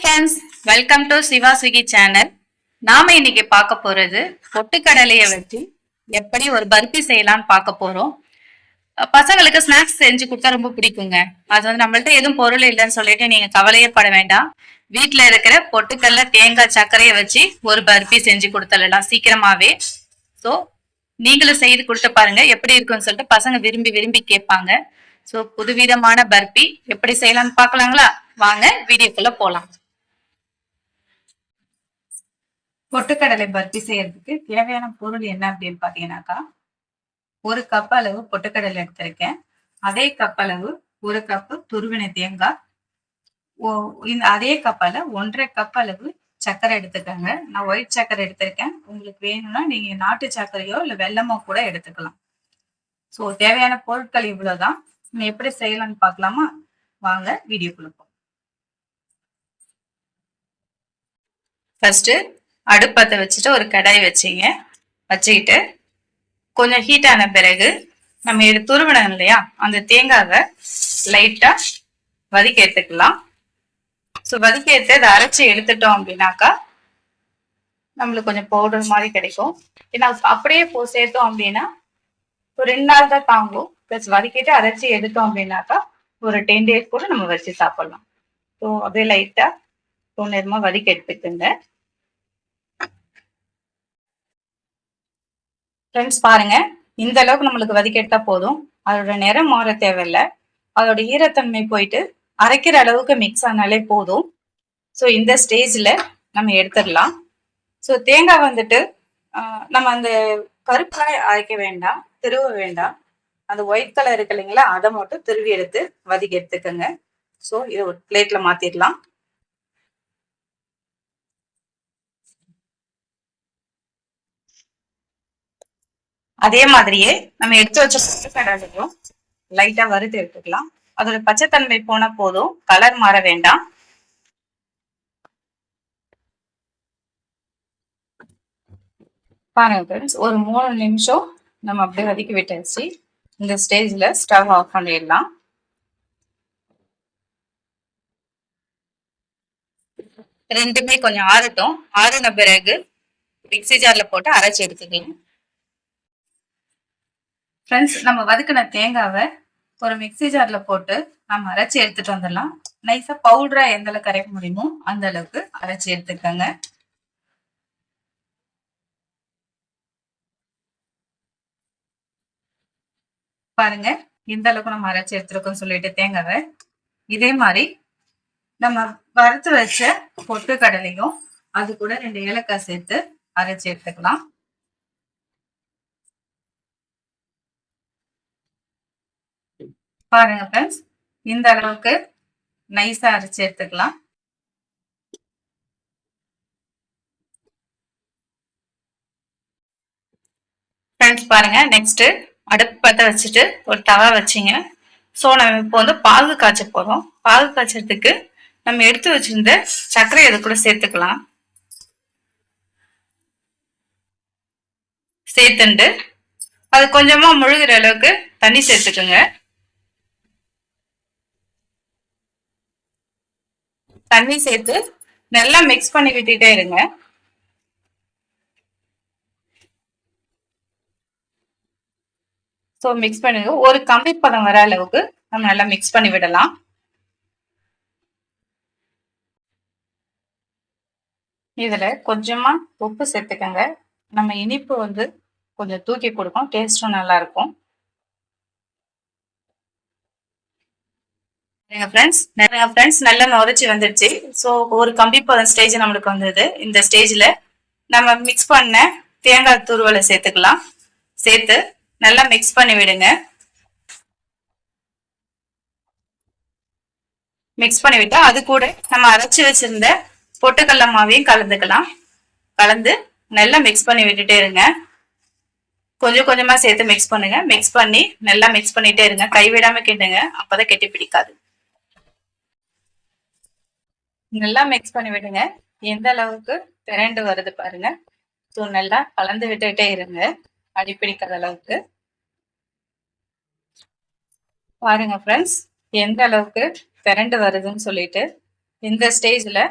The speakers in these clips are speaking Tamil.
Friends welcome to Siva Swiggy channel நாம இன்னைக்கு பார்க்க போறது பொட்டுக்கடலையை வச்சு எப்படி ஒரு பர்பி செய்யலாம்னு பார்க்க போறோம். பசங்களுக்கு ஸ்நாக்ஸ் செஞ்சு கொடுத்தா ரொம்ப பிடிக்குங்க. அது வந்து நம்மள்ட்ட எதுவும் பொருள் இல்லைன்னு சொல்லிட்டு நீங்க கவலையே பட வேண்டாம். வீட்ல இருக்கிற பொட்டுக்கடல தேங்காய் சர்க்கரையை வச்சு ஒரு பர்பி செஞ்சு கொடுத்துடலாம் சீக்கிரமாவே. ஸோ நீங்களும் செய்து கொடுத்து பாருங்க எப்படி இருக்குன்னு சொல்லிட்டு பசங்க விரும்பி விரும்பி கேட்பாங்க. ஸோ புதுவிதமான பர்பி எப்படி செய்யலாம்னு பார்க்கலாங்களா? வாங்க வீடியோக்குள்ள போலாம். பொட்டுக்கடலை பர்பி செய்யறதுக்கு தேவையான பொருள் என்ன அப்படின்னு பார்த்தீங்கன்னாக்கா ஒரு கப் அளவு பொட்டுக்கடலை எடுத்திருக்கேன். அதே கப் அளவு ஒரு கப்பு துருவின தேங்காய். ஓ- இந்த அதே கப்பால ஒன்றரை கப் அளவு சர்க்கரை எடுத்துக்கோங்க. நான் ஒயிட் சர்க்கரை எடுத்திருக்கேன். உங்களுக்கு வேணும்னா நீங்க நாட்டு சர்க்கரையோ இல்லை வெல்லமோ கூட எடுத்துக்கலாம். ஸோ தேவையான பொருட்கள் இவ்வளவுதான். நம்ம எப்படி செய்யலாம்னு பார்க்கலாமா? வாங்க வீடியோ கொடுப்போம் ஃபர்ஸ்ட் அடுப்பத்தை வச்சுட்டு ஒரு கடாய் வச்சிங்க. வச்சுக்கிட்டு கொஞ்சம் ஹீட் ஆன பிறகு நம்ம இது துருவினோம் இல்லையா? அந்த தேங்காவை லைட்டாக வதக்கி எடுத்துக்கலாம். ஸோ வதக்கி எடுத்து அதை அரைச்சி எடுத்துட்டோம் அப்படின்னாக்கா நம்மளுக்கு கொஞ்சம் பவுடர் மாதிரி கிடைக்கும். ஏன்னா அப்படியே போ சேர்த்தோம் அப்படின்னா ஒரு ரெண்டு நாள் தான் தாங்கும். ப்ளஸ் வதக்கிட்டு அரைச்சி எடுத்தோம் அப்படின்னாக்கா ஒரு டென் டேஸ் கூட நம்ம வச்சு சாப்பிடலாம். ஸோ அப்படியே லைட்டாக நேரமா வதக்கி எடுத்துக்கோங்க. ஃப்ரெண்ட்ஸ் பாருங்க. இந்த அளவுக்கு நம்மளுக்கு வதக்கி போதும். அதோட நிறம் மாற தேவையில்லை. அதோட ஈரத்தன்மை போயிட்டு அரைக்கிற அளவுக்கு மிக்ஸ் ஆனாலே போதும். ஸோ இந்த ஸ்டேஜில் நம்ம எடுத்துடலாம். ஸோ தேங்காய் வந்துட்டு நம்ம அந்த கருப்பாய் அரைக்க வேண்டாம். திருவ வேண்டாம். அந்த ஒயிட் கலர் இருக்கு இல்லைங்களா? அதை மட்டும் திருவி எடுத்து வதக்கி எடுத்துக்கோங்க ஸோ இதை ஒரு பிளேட்டில் மாற்றிடலாம் அதே மாதிரியே நம்ம எடுத்து வச்ச கடலையும் லைட்டா வறுத்து எடுத்துக்கலாம். அதோட பச்சைத்தன்மை போன போதும் கலர் மாற வேண்டாம். பாருங்க ஃப்ரெண்ட்ஸ் ஒரு மூணு நிமிஷம் நம்ம அப்படியே வதக்கி விட்டாச்சு. இந்த ஸ்டேஜ்ல ஸ்டவ் ஆஃப் பண்ணிடலாம். ரெண்டுமே கொஞ்சம் ஆறட்டும். ஆறின பிறகு மிக்சி ஜார்ல போட்டு அரைச்சி எடுத்துக்கலாம். ஃப்ரெண்ட்ஸ் நம்ம வதக்கின தேங்காவை ஒரு மிக்ஸி ஜார்ல போட்டு நம்ம அரைச்சி எடுத்துட்டு வந்துடலாம். நைஸாக பவுடரா எந்த அளவுக்கு அரைக்க முடியுமோ அந்த அளவுக்கு அரைச்சி எடுத்துக்கோங்க. பாருங்க இந்த அளவுக்கு நம்ம அரைச்சி எடுத்துருக்கோம்னு சொல்லிட்டு தேங்காவை. இதே மாதிரி நம்ம வறுத்து வச்ச பொட்டு கடலையும் அது கூட ரெண்டு ஏலக்காய் சேர்த்து அரைச்சி எடுத்துக்கலாம். பாருங்க ஃப்ரெண்ட்ஸ் இந்த அளவுக்கு நைஸா அரைச்சு எடுத்துக்கலாம். ஃப்ரெண்ட்ஸ் பாருங்க. நெக்ஸ்ட் அடுப்பு பற்ற வச்சுட்டு ஒரு தவா வச்சிங்க. ஸோ நம்ம இப்போ வந்து பாகு காய்ச்ச போகிறோம் பாகு காய்ச்சறதுக்கு நம்ம எடுத்து வச்சிருந்த சர்க்கரை அது கூட சேர்த்துக்கலாம். சேர்த்துண்டு அது கொஞ்சமா முழுகிற அளவுக்கு தண்ணி சேர்த்துக்குங்க. தண்ணி சேர்த்து நல்லா மிக்ஸ் பண்ணி விட்டுட்டே இருங்க. ஸோ மிக்ஸ் பண்ணி ஒரு கம்பி பதம் வர அளவுக்கு நம்ம நல்லா மிக்ஸ் பண்ணி விடலாம். இதுல கொஞ்சமா உப்பு சேர்த்துக்கங்க. நம்ம இனிப்பு வந்து கொஞ்சம் தூக்கி கொடுக்கும் டேஸ்ட்டும் நல்லா ஃப்ரெண்ட்ஸ் நிறைய ஃப்ரெண்ட்ஸ் நல்லா நுரைச்சி வந்துடுச்சு. ஸோ ஒரு கம்பி பதம் ஸ்டேஜ் நம்மளுக்கு வந்தது. இந்த ஸ்டேஜில் நம்ம மிக்ஸ் பண்ண தேங்காய் துருவலை சேர்த்துக்கலாம். சேர்த்து நல்லா மிக்ஸ் பண்ணி விடுங்க. மிக்ஸ் பண்ணி விட்டா அது கூட நம்ம அரைச்சி வச்சிருந்த பொட்டுக்கடல மாவையும் கலந்துக்கலாம். கலந்து நல்லா மிக்ஸ் பண்ணி விட்டுட்டே இருங்க. கொஞ்சம் கொஞ்சமா சேர்த்து மிக்ஸ் பண்ணுங்க. மிக்ஸ் பண்ணி நல்லா மிக்ஸ் பண்ணிட்டே இருங்க. கைவிடாம கிண்டுங்க. அப்பதான் கெட்டி பிடிக்காது. நல்லா மிக்ஸ் பண்ணி விடுங்க. எந்த அளவுக்கு திரண்டு வருது பாருங்க. ஸோ நல்லா கலந்து விட்டுட்டே இருங்க. அடிப்பிடிக்காத அளவுக்கு. பாருங்க ஃப்ரெண்ட்ஸ் எந்த அளவுக்கு திரண்டு வருதுன்னு சொல்லிட்டு இந்த ஸ்டேஜில்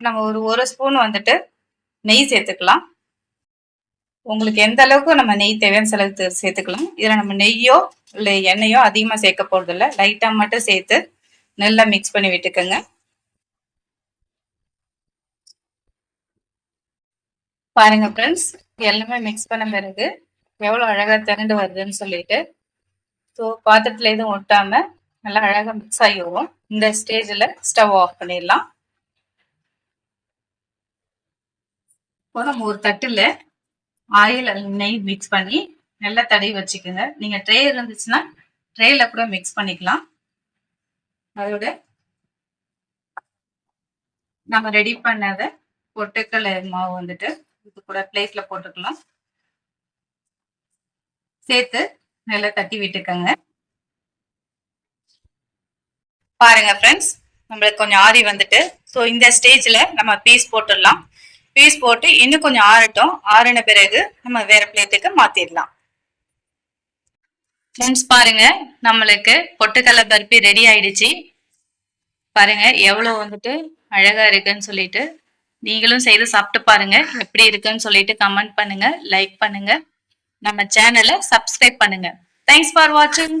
நம்ம ஒரு ஒரு ஸ்பூன் வந்துட்டு நெய் சேர்த்துக்கலாம். உங்களுக்கு எந்த அளவுக்கு நம்ம நெய் தேவையான செலவு சேர்த்துக்கலாம். இதில் நம்ம நெய்யோ இல்லை எண்ணெயோ அதிகமாக சேர்க்க போகிறதில்ல லைட்டாக மட்டும் சேர்த்து நல்லா மிக்ஸ் பண்ணி விட்டுக்கோங்க. பாருங்க ஃப்ரெண்ட்ஸ் எல்லாமே மிக்ஸ் பண்ண பிறகு எவ்வளோ அழகாக திரண்டு வருதுன்னு சொல்லிட்டு ஸோ பாத்திரத்தில் எதுவும் ஒட்டாம நல்லா அழகாக மிக்ஸ் ஆகி வரும் இந்த ஸ்டேஜில் ஸ்டவ் ஆஃப் பண்ணிடலாம். இப்போ நம்ம ஒரு தட்டில் ஆயில் நெய் மிக்ஸ் பண்ணி நல்லா தடவி வச்சுக்கோங்க. நீங்கள் ட்ரே இருந்துச்சுன்னா ட்ரேல கூட மிக்ஸ் பண்ணிக்கலாம். அதோட நம்ம ரெடி பண்ணத பொட்டுக்கடலை மாவு வந்துட்டு இது கூட பிளேட்ல போட்டுக்கலாம். சேர்த்து நல்லா தட்டி விட்டுக்கோங்க. பாருங்க ஃப்ரெண்ட்ஸ் நம்மளுக்கு கொஞ்சம் ஆறி வந்துட்டு ஸோ இந்த ஸ்டேஜில் நம்ம பீஸ் போட்டுடலாம். பீஸ் போட்டு இன்னும் கொஞ்சம் ஆறட்டும். ஆறின பிறகு நம்ம வேற பிளேட்டுக்கு மாத்திடலாம். ஃப்ரெண்ட்ஸ் பாருங்க நம்மளுக்கு பொட்டுக்கடலை பருப்பி ரெடி ஆயிடுச்சு. பாருங்க எவ்வளோ வந்துட்டு அழகா இருக்குன்னு சொல்லிட்டு நீங்களும் செய்து சாப்பிட்டு பாருங்க. எப்படி இருக்குன்னு சொல்லிட்டு கமெண்ட் பண்ணுங்க லைக் பண்ணுங்க. நம்ம சேனலை சப்ஸ்கிரைப் பண்ணுங்க. தேங்க்ஸ் ஃபார் வாட்சிங்